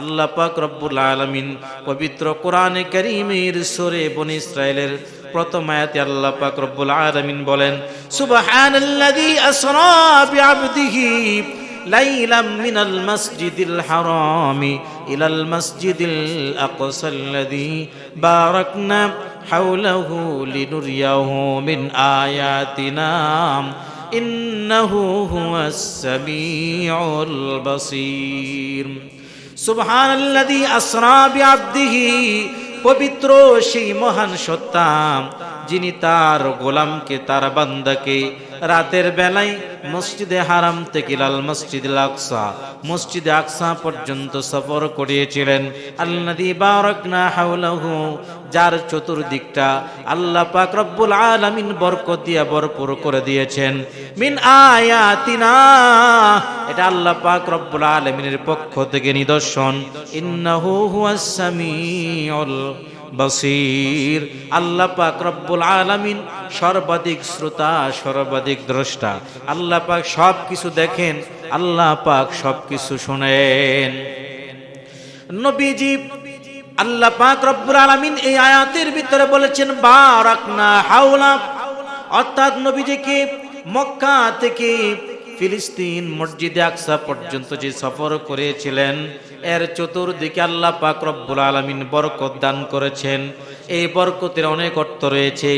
আল্লাহ রব্বুল আলামিন পবিত্র কোরআনে কারীমের সূরে বনি ইসরাইলের প্রথম আয়াতে আল্লাহ পাক রব্বুল আলামিন বলেন, সুবহানাল্লাযী আসরা বিআবদিহি লাইলাম মিনাল মাসজিদিল হারামি ইলাল মাসজিদিল আকসাল্লাযী বারাকনা হাওলাহু লিনুরিয়াহু মিন আয়াতিনা ইন্নাহু হুয়াস সামিউল বাসীর। সুবহানাল্লাযী আসরা বিআবদিহি পবিত্র সেই মহান সত্তা যিনি তার গোলামকে তার বান্দাকে রাতের বেলায় মসজিদে হারাম থেকে লাল মসজিদ আকসা। মসজিদে আকসা পর্যন্ত সফর করিয়েছিলেন। আল্লাদি বারাকনা হাওলাহু। যার চতুর্দিকটা আল্লাহ পাক রব্বুল আলামিন বরকত দিয়া ভরপুর করে দিয়েছেন। মিন আয়াতিনা। এটা আল্লাহ পাক রব্বুল আলামিনের পক্ষ থেকে নিদর্শন। ইন্নাহু হুয়াস সামিউল বসির। আল্লাহ পাক রব্বুল আলামিন সর্বাধিক শ্রোতা, সর্বাধিক দ্রষ্টা। আল্লাহ পাক সব কিছু দেখেন, আল্লাহ পাক সব কিছু শোনেন। নবীজি, আল্লাহ পাক রব্বুল আলামিন এই আয়াতের ভিতরে বলেছেন, বারাকনা হাওলা। অর্থাৎ নবীজিকে মক্কা থেকে ফিলিস্তিন মসজিদে আকসা পর্যন্ত যে সফর করেছিলেন, এর চতুর্দিকে আল্লাহ পাক রব্বুল আলামিন বরকত দান করেছেন। এই বরকতের অনেক অর্থ রয়েছে।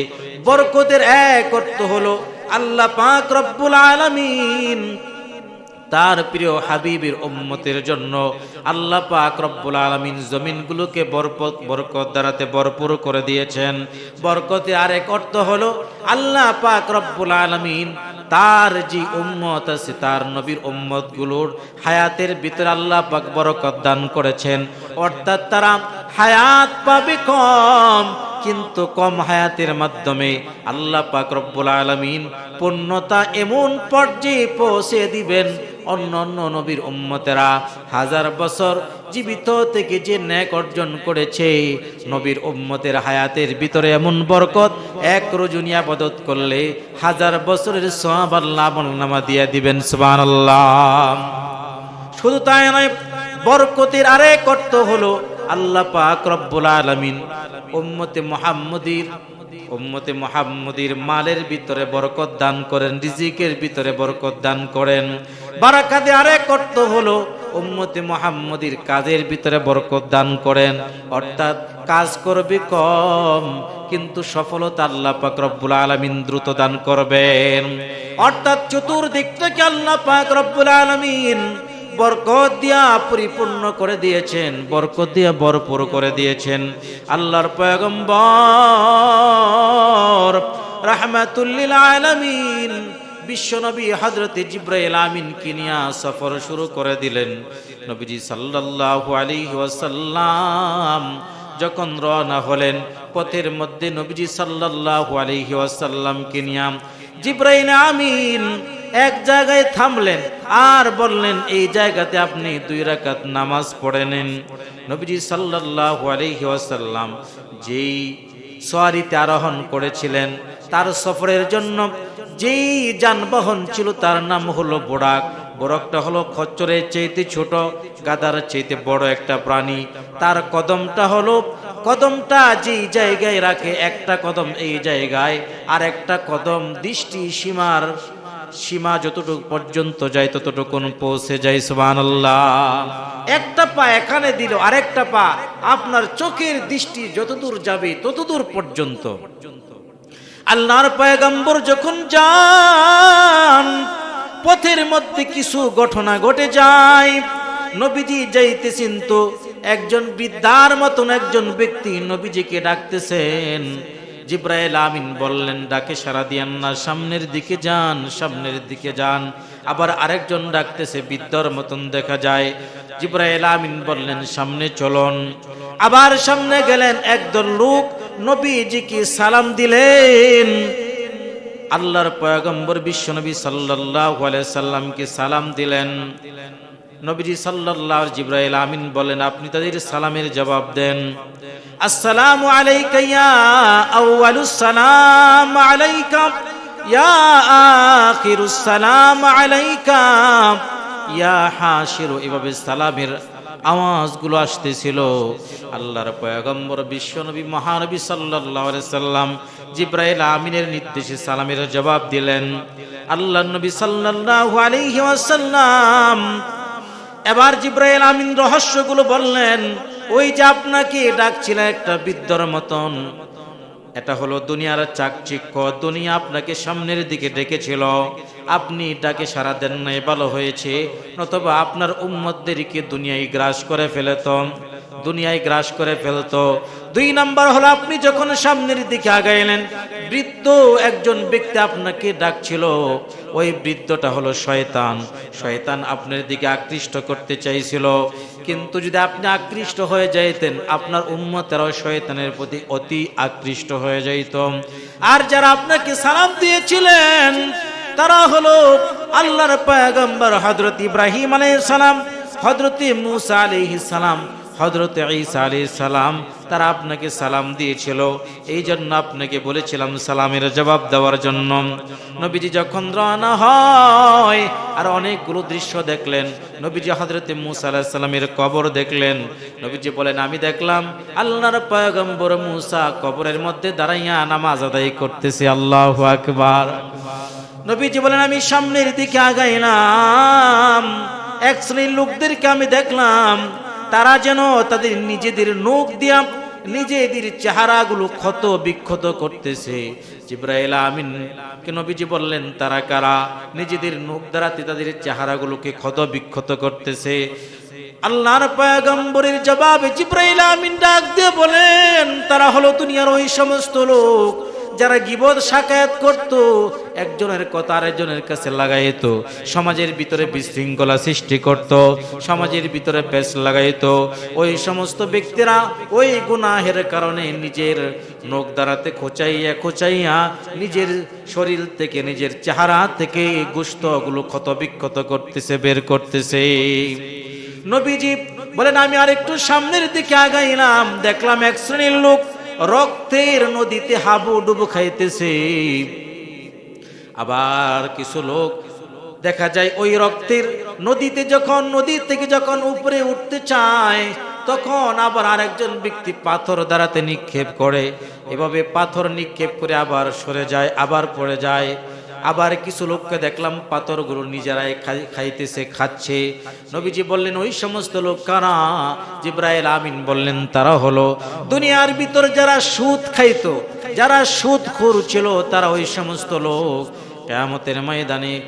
বরকতের এক অর্থ হলো আল্লাহ পাক রব্বুল আলামিন তার প্রিয় হাবিবের উম্মতের জন্য আল্লাহ পাক রব্বুল আলামিন জমিনগুলোকে বরকত বরকত দ্বারাতে ভরপুর করে দিয়েছেন। বরকতে আরেক অর্থ হলো আল্লাহ পাক রব্বুল আলামিন তার যে উম্মত আছে, তার নবীর উম্মতগুলোর হায়াতের ভিতরে আল্লাহ পাক বরকত দান করেছেন। অর্থাৎ তারা হায়াত পাবে কম, কিন্তু কম হায়াতের মাধ্যমে আল্লাহ পাক রব্বুল আলামিন পূর্ণতা এমন পর্যায়ে পৌঁছে দিবেন অন্য অন্য নবীর উম্মতেরা হাজার বছর জীবিত থেকে যে ন্যাক অর্জন করেছে, নবীর উম্মতের হায়াতের ভিতরে এমন বরকত, এক রজনী আবাদত করলে হাজার বছরের সওয়াব আল্লাহ আমলনামা দিয়ে দিবেন, সুবহানাল্লাহ। শুধু তাই নয়, বরকতের আরেক অর্থ হলো আল্লাহ পাক রব্বুল আলামিন উম্মতে মুহাম্মদীর উম্মতে মুহাম্মদীর মালের ভিতরে বরকত দান করেন, রিজিকের ভিতরে বরকত দান করেন। বারাকাতে আরেক অর্থ হলো উম্মতে মুহাম্মদীর কাজের ভিতরে বরকত দান করেন। অর্থাৎ কাজ করবে কম, কিন্তু সফলতা আল্লাহ পাক রব্বুল আলামিন দ্রুত দান করবেন। অর্থাৎ চতুর্দিক থেকে আল্লাহ পাক রব্বুল আলামিন বরকত দিয়া পরিপূর্ণ করে দিয়েছেন, বরকত দিয়া ভরপুর করে দিয়েছেন। আল্লাহর পয়গম্বর, রাহমাতুল্লিল আলামিন, বিশ্বনবী হজরত জিব্রাইল আমিন কিনিয়া সফর শুরু করে দিলেন। নবীজি সাল্লাল্লাহু আলাইহি ওয়াসাল্লাম যখন রওনা হলেন, পথের মধ্যে নবীজি সাল্লাল্লাহু আলাইহি ওয়াসাল্লাম কিনিয়া জিব্রাইল আমিন এক জায়গায় থামলেন, আর বললেন, এই জায়গাতে আপনি দুই রাকাত নামাজ পড়ে নেন নবীজি সাল্লাল্লাহু আলাইহি ওয়াসাল্লাম যেই সোয়ারিতে আরোহণ করেছিলেন, তার সফরের জন্য যেই যানবাহন ছিল, তার নাম হলো বোরাক। বোরকটা হলো খচ্চরের চাইতে ছোট, গাদার চাইতে বড় একটা প্রাণী। তার কদমটা হলো, কদমটা যেই জায়গায় রাখে, একটা কদম এই জায়গায়, আর একটা কদম দৃষ্টি সীমার সীমা যতটুকু পর্যন্ত যায় ততটুকু পৌঁছে যায়, সুবহানাল্লাহ। একটা পা এখানে দিল, আরেকটা পা আপনার চোখের দৃষ্টি যতদূর যাবে, ততদূর পর্যন্ত। আল্লাহর পয়গম্বর যখন যান, পথের মধ্যে কিছু ঘটনা ঘটে যায়। নবীজি যাইতেছেন তো, একজন বৃদ্ধার মতন একজন ব্যক্তি নবীজিকে ডাকতেছেন জিব্রাইল আমিন বললেন, ডাকে সারা দিয়ান না, সামনের দিকে যান, সামনের দিকে যান। আবার আরেকজন ডাকতেছে, বৃদ্ধর মতন দেখা যায়। জিব্রাইল আমিন বললেন, সামনে চলন। আবার সামনে গেলেন একদল লোক, নবীজিকে সালাম দিলেন। আল্লাহর পয়গম্বর বিশ্বনবী আলাইহি সাল্লামকে সালাম দিলেন। নবীজি সাল্লাল্লাহু জিব্রাইল আমিন বলেন, আপনি তাদের সালামের জবাব দেন। আসসালামু আলাইকা ইয়া আউয়ালুস সালাম আলাইকা, ইয়া আখিরুস সালাম আলাইকা, ইয়া হাশিরু। এভাবে সালামের আওয়াজগুলো আসতেছিল। আল্লাহর পয়গম্বর বিশ্বনবী মহানবী সাল্লাল্লাহু আলাইহি সাল্লাম জিব্রাইল আমিনের নির্দেশে সালামের জবাব দিলেন। আল্লাহ নবী সাল্লাল্লাহু আলাইহি ওয়াসাল্লাম এবার জিব্রাইল আমিন রহস্যগুলো বললেন, ওই যে আপনাকে ডাকছিল একটা বিদ্যর মতন, এটা হলো দুনিয়ার চাকচিক্য, দুনিয়া আপনাকে সামনের দিকে ডেকেছিল। আপনি ডাকে সারা দেন নাই, ভালো হয়েছে, নতবা আপনার উম্মতদেরকে দুনিয়ায় গ্রাস করে ফেলত, দুনিয়ায় গ্রাস করে ফেলতো। দুই নাম্বার হলো, আপনি যখন সামনের দিকে আগাইলেন, বৃদ্ধ একজন ব্যক্তি আপনাকে ডাকছিল। ওই বৃদ্ধটা হলো শয়তান। শয়তান আপনার দিকে আকৃষ্ট করতে চাইছিল। কিন্তু যদি আপনি আকৃষ্ট হয়ে যাইতেন, আপনার উম্মতেরাও শয়তানের প্রতি অতি আকৃষ্ট হয়ে যাইত। আর যারা আপনাকে সালাম দিয়েছিলেন, তারা হলো আল্লাহর পয়গম্বর হযরত ইব্রাহিম আলাইহিস সালাম, হযরত মুসা আলাইহিস সালাম। হজরত ঈসা আলাইহিস সালাম, তারা আপনাকে সালাম দিয়েছিল। এই জন্য আপনাকে বলেছিলাম সালামের জবাব দেওয়ার জন্য। নবীজি যখন রওনা হয়, আর অনেকগুলো দৃশ্য দেখলেন, নবীজি হজরত মুসা আলাইহিস সালামের কবর দেখলেন। নবীজি বলেন, আমি দেখলাম আল্লাহর পয়গম্বর মুসা কবরের মধ্যে দাঁড়াইয়া নামাজ আদায় করতেছে। আল্লাহু আকবার। নবীজি বলেন, আমি সামনের দিকে আগাইলাম। এক শ্রেণির লোকদেরকে আমি দেখলাম। তারা যেন তাদের নিজেদের নখ দিয়া নিজেদের চেহারাগুলো ক্ষত বিক্ষত করতেছে। জিব্রাইল আমিন নবীজি বললেন, তারা কারা? নিজেদের নখ দ্বারাতে তাদের চেহারাগুলোকে ক্ষত বিক্ষত করতেছে। আল্লাহর পয়গম্বরের জবাবে জিব্রাইল আমিন ডাক দিয়ে বলেন, তারা হলো দুনিয়ার ওই সমস্ত লোক। যারা গিবদ সাকায়াত করত, একজনের কথা আরেকজনের কাছে লাগাইতো। সমাজের ভিতরে বিশৃঙ্খলা সৃষ্টি করত, সমাজের ভিতরে পেস লাগাইতো। ওই সমস্ত ব্যক্তিরা ওই গুনাহের কারণে নিজের নখ দ্বারাতে খোঁচাইয়া খোঁচাইয়া নিজের শরীর থেকে, নিজের চেহারা থেকে গুস্তগুলো ক্ষত বিক্ষত করতেছে, বের করতেছে। নবীজি বলেন, আমি আর একটু সামনের দিকে আগাইলাম, দেখলাম এক শ্রেণির লোক রক্তের নদীতে হাবু ডুবু খাইতেছে। আবার কিছু লোক দেখা যায় ওই রক্তের নদীতে যখন, নদীর থেকে যখন উপরে উঠতে চায়, তখন আবার আরেকজন ব্যক্তি পাথর দ্বারাতে নিক্ষেপ করে। এভাবে পাথর নিক্ষেপ করে আবার সরে যায়, আবার পড়ে যায়। আবার কিছু লোককে দেখলাম পাথরগুলো নিজেরাই খাই- খাইতেছে, খাচ্ছে। নবীজি বললেন, ওই সমস্ত লোক কারা? জিব্রাইল আমিন বললেন, তারা হলো দুনিয়ার ভিতর যারা সুদ খাইতো, যারা সুদ খুর ছিল, তারা ওই সমস্ত লোক। কেয়ামতের ময়দানে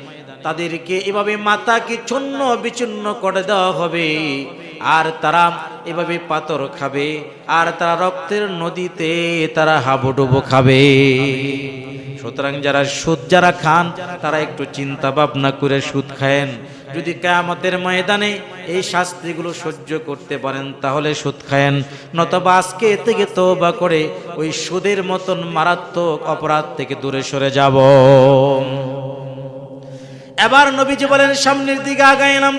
তাদেরকে এভাবে মাথাকে চূন্য বিচূর্ণ করে দেওয়া হবে। আর তারা এভাবে পাথর খাবে, আর তারা রক্তের নদীতে তারা হাবুডুবু খাবে। সুতরাং যারা সুদ যারা খান, তারা একটু চিন্তা ভাবনা করে সুদ খায়েন। যদি কেয়ামতের ময়দানে এই শাস্তিগুলো সহ্য করতে পারেন, তাহলে সুদ খায়েন। নতবা আজকে থেকে তওবা করে ওই সুদের মতন মারাত্মক অপরাধ থেকে দূরে সরে যাব। এবার নবীজি বলেন, সামনের দিকে আগায় নাম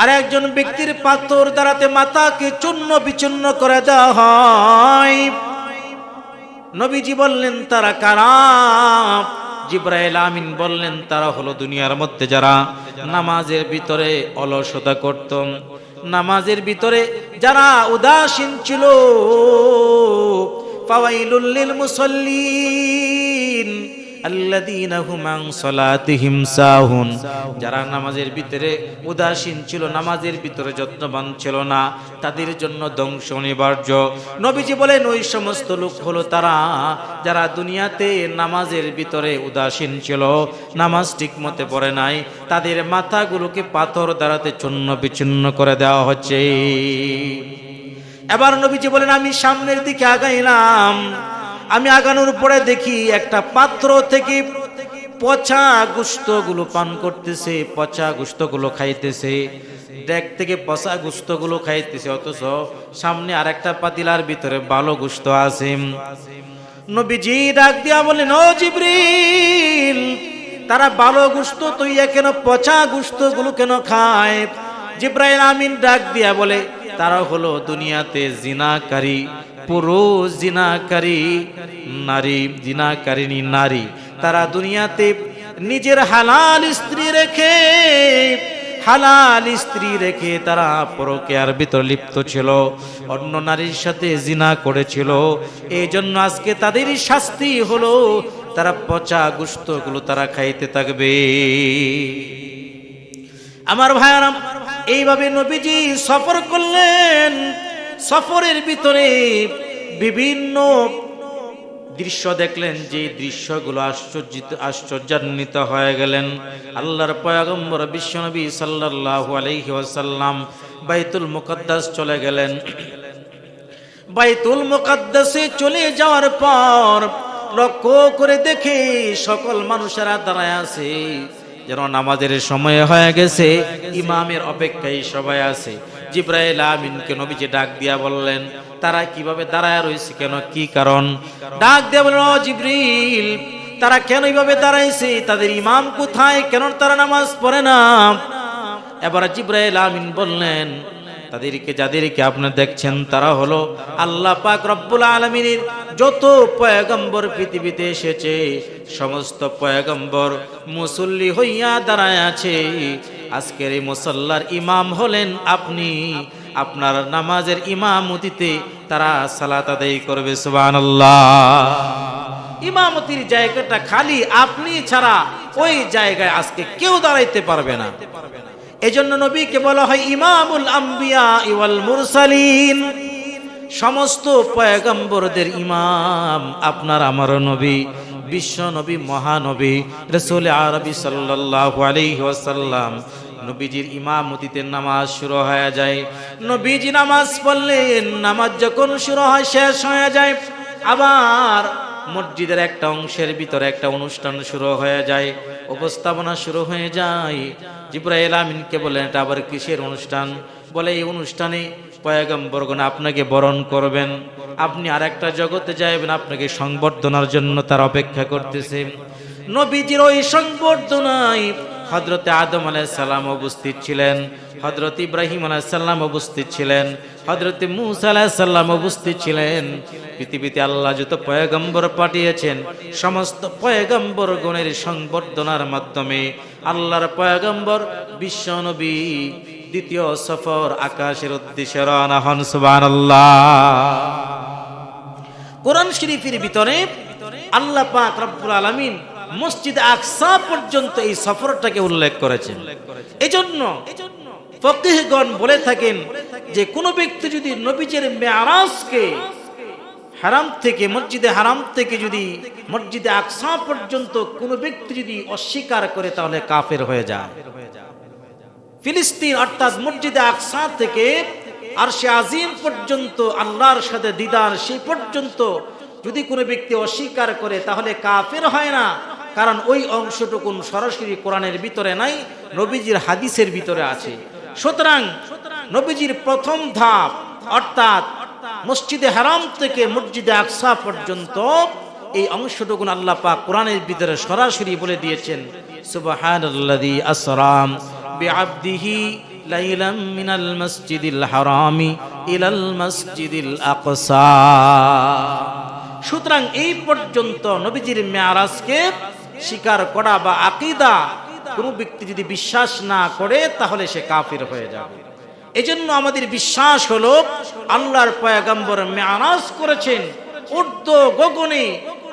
আর একজন ব্যক্তির পাথর দ্বারাতে মাথাকে চূর্ণ বিচূর্ণ করে দেওয়া হয়। নবীজি বললেন, তারা কারা? জিব্রাইল আমিন বললেন, তারা হলো দুনিয়ার মধ্যে যারা নামাজের ভিতরে অলসতা করত। নামাজের ভিতরে যারা উদাসীন ছিল। ফাওয়াইলুল লিল মুসাল্লিন। যারা নামাজের ভিতরে উদাসীন ছিল, নামাজের ভিতরে যত্নবান ছিল না, তাদের জন্য ধ্বংস অনিবার্য। নবীজি বলেন, ওই সমস্ত লোক হলো তারা যারা দুনিয়াতে নামাজের ভিতরে উদাসীন ছিল, নামাজ ঠিক মতে পড়ে নাই, তাদের মাথাগুলোকে পাথর দ্বারাতে চূর্ণ বিচ্ছিন্ন করে দেওয়া হচ্ছে। এবার নবীজি বলেন, আমি সামনের দিকে আগাইলাম। আমি আগানোর পরে দেখি একটা পাত্র থেকে পচা গুস্তগুলো পান করতেছে, পচা গুস্তগুলো খাইতেছে। ডেক থেকে পচা গুস্তগুলো খাইতেছে, অথচ সামনে আরেকটা পাতিলার ভিতরে ভালো গুস্ত আছে। নবীজি ডাক দিয়া বলেন ও জিব্রিল, তারা ভালো গুস্ত তৈয়া কেন পচা গুস্তগুলো কেন খায়? জিব্রাইল আমিন ডাক দিয়া বলে, তারা হলো দুনিয়াতে জিনাকারী পুরুষ জিনাকারী, নারী জিনাকারিনী নারী। তারা দুনিয়াতে নিজের হালাল স্ত্রী রেখে, হালাল স্ত্রী রেখে তারা পরকেয়ার ভিতর লিপ্ত ছিল। অন্য নারীর সাথে জিনা করেছিল। এই জন্য আজকে তাদের শাস্তি হলো, তারা পচা গুস্তগুলো তারা খাইতে থাকবে। আমার ভাইয়ারাম, এইভাবে নবীজি সফর করলেন। সফরের ভিতরে বিভিন্ন দৃশ্য দেখলেন, যে দৃশ্যগুলো আশ্চর্যিত, আশ্চর্যান্বিত হয়ে গেলেন। আল্লাহর পয়গম্বর বিশ্বনবী সাল্লাল্লাহু আলাইহি ওয়াসাল্লাম বাইতুল মুকদ্দাস চলে গেলেন। বাইতুল মুকদ্দাসে চলে যাওয়ার পর লক্ষ্য করে দেখে সকল মানুষেরা দাঁড়ায় আছে, যেন নামাজের সময় হয়ে গেছে, ইমামের অপেক্ষায় সবাই আছে। জিব্রাইল আমিনকে নবীজি ডাক দিয়া বললেন, তারা কীভাবে দাঁড়ায় রয়েছে কেন? কি কারণ? ডাক দিয়া বললেন, "ও জিব্রিল তারা কেন এইভাবে দাঁড়াইছে? তাদের ইমাম কোথায়? কেন তারা নামাজ পড়ে না? এবার জিব্রাইল আমিন বললেন তাদেরকে যাদেরকে আপনি দেখছেন, তারা হলো আল্লাহ পাক রব্বুল আলমিনের যত পয়গম্বর পৃথিবীতে এসেছে, সমস্ত পয়গম্বর মুসল্লি হইয়া দাঁড়ায় আছে। আজকের এই মুসল্লার ইমাম হলেন আপনি। আপনার নামাজের ইমামতিতে তারা সালাত আদায় করবে, সুবহানাল্লাহ। ইমামতির জায়গাটা খালি আপনি ছাড়া, ওই জায়গায় আজকে কেউ দাঁড়াইতে পারবে না। এজন্য নবীকে বলা হয় ইমামুল আম্বিয়া ইওয়াল মুরসালিন। সমস্ত পয়গম্বরদের ইমাম আপনার আমার নবী, বিশ্ব নবী, মহানবী, রসুল আরবি সাল্লাল্লাহু আলাইহি ওয়াসাল্লাম। নবীজির ইমামতিতে নামাজ শুরু হয়ে যায়। নবীজি নামাজ পড়লেন নামাজ যখন শুরু হয়, শেষ হয়ে যায়। আবার মসজিদের একটা অংশের ভিতরে একটা অনুষ্ঠান শুরু হয়ে যায়, উপস্থাপনা শুরু হয়ে যায়। জিব্রাইল আমিনকে বলেন, এটা আবার কিসের অনুষ্ঠান? বলে, এই অনুষ্ঠানে পয়গম্বরগণ আপনাকে বরণ করবেন। আপনি আর একটা জগতে যাইবেন, আপনাকে সংবর্ধনার জন্য তার অপেক্ষা করতেছে। নবীজির ওই সংবর্ধনায় হজরতে আদম আলাইসাল্লাম উপস্থিত ছিলেন। হজরত ইব্রাহিম আলাইসাল্লাম উপস্থিত ছিলেন হজরত মুসা আলাইসাল্লাম উপস্থিত ছিলেন। পৃথিবীতে আল্লাহ যত পয়গম্বর পাঠিয়েছেন, সমস্ত পয়গম্বর গণের সংবর্ধনার মাধ্যমে আল্লাহর পয়গম্বর বিশ্ব নবী দ্বিতীয় সফর আকাশের উদ্দেশ্যে রওনা হন, সুবহানাল্লাহ। কোরআন শরীফের ভিতরে আল্লাহ পাক রব্বুল আলামিন মসজিদ আকসা পর্যন্ত এই সফরটাকে উল্লেখ করেছেন। এজন্য ফকিহগণ বলে থাকেন যে কোনো ব্যক্তি যদি নবীজের মেয়ারাজকে হারাম থেকে, মসজিদে হারাম থেকে যদি মসজিদে আকসা পর্যন্ত কোনো ব্যক্তি যদি অস্বীকার করে, তাহলে কাফের হয়ে যায়। ফিলিস্তিন অর্থাৎ মসজিদে আকসা থেকে আর সে আজিম পর্যন্ত, আল্লাহর সাথে দিদার সেই পর্যন্ত যদি কোনো ব্যক্তি অস্বীকার করে, তাহলে কাফের হয় না। কারণ ওই অংশটুকুন সরাসরি কোরআনের ভিতরে নাই, নবীজির হাদিসের ভিতরে আছে। সুতরাং নবীজির প্রথম ধাপ, অর্থাৎ মসজিদে হারাম থেকে মসজিদে আকসা পর্যন্ত এই অংশটুকুন আল্লাহ পাক কোরআনের ভিতরে সরাসরি বলে দিয়েছেন, সুবহানাল্লাযী আসরাম বিআবদিহি লাইলাম মিনাল মসজিদিল হারামি ইলাল মসজিদিল আকসা। সুতরাং এই পর্যন্ত নবীজির মেয়ারাজকে স্বীকার করা বা আকিদা কোনো ব্যক্তি যদি বিশ্বাস না করে, তাহলে সে কাফির হয়ে যাবে। এজন্য আমাদের বিশ্বাস হলো, আল্লাহর পয়গম্বর মেয়ারাজ করেছেন উর্দ গগনে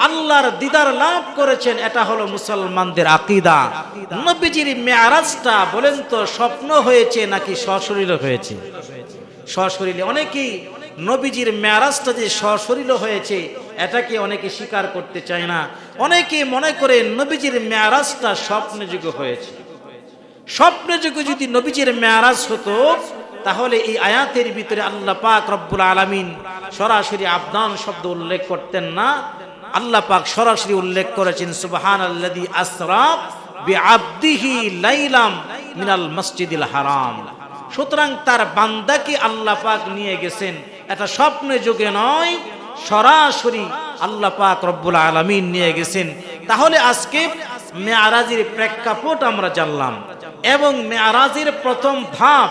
আল্লাহর দিদার লাভ করেছেন, এটা হলো মুসলমানদের আকিদা। নবীজির মেয়ারাজটা বলেন তো, স্বপ্ন হয়েছে নাকি সশরীর হয়েছে? সশরীরে অনেকেই নবীজির মেয়ারাজটা যে সশরীর হয়েছে, এটাকে অনেকে স্বীকার করতে চায় না। অনেকে মনে করে নবীজির মেয়ারাজটা স্বপ্নে হয়েছে। স্বপ্নে যুগে যদি নবীজির মেয়ারাজ হতো, তাহলে এই আয়াতের ভিতরে আল্লাহ পাক রব্বুল আলামিন সরাসরি আবদান শব্দ উল্লেখ করতেন না। আল্লাহ পাক সরাসরি উল্লেখ করেছেন সুবহান আল্লাদি আসরাফ বিআবদিহি লাইলাম মিনাল মসজিদিল হারাম। সুতরাং তার বান্দাকে আল্লাহ পাক নিয়ে গেছেন। এটা স্বপ্নে যুগে নয়, সরাসরি আল্লাহ পাক রব্বুল আলামিন নিয়ে গেছেন। তাহলে আজকে মেয়ারাজির প্রেক্ষাপট আমরা জানলাম এবং মেয়ারাজের প্রথম ধাপ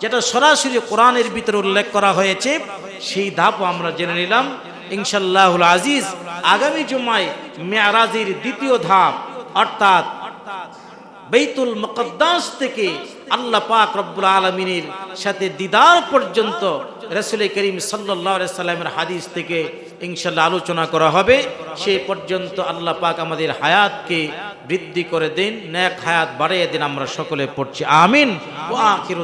যেটা সরাসরি কোরআনের ভিতরে উল্লেখ করা হয়েছে, সেই ধাপও আমরা জেনে নিলাম। ইনশাল্লাহুল আজিজ, আগামী জুমায় মেয়ারাজির দ্বিতীয় ধাপ, অর্থাৎ বেতুল মুকদ্দাস থেকে আল্লাহ পাক রব্বুল আলমিনের সাথে দিদার পর্যন্ত রসুল করিম সাল্লাহ সাল্লামের হাদিস থেকে ইনশাল্লাহ আলোচনা করা হবে। সেই পর্যন্ত আল্লাহ পাক আমাদের হায়াতকে বৃদ্ধি করে দিন ন্যাক হায়াত বাড়াইয়া দিন, আমরা সকলে পড়ছি। আমিন। ও আখির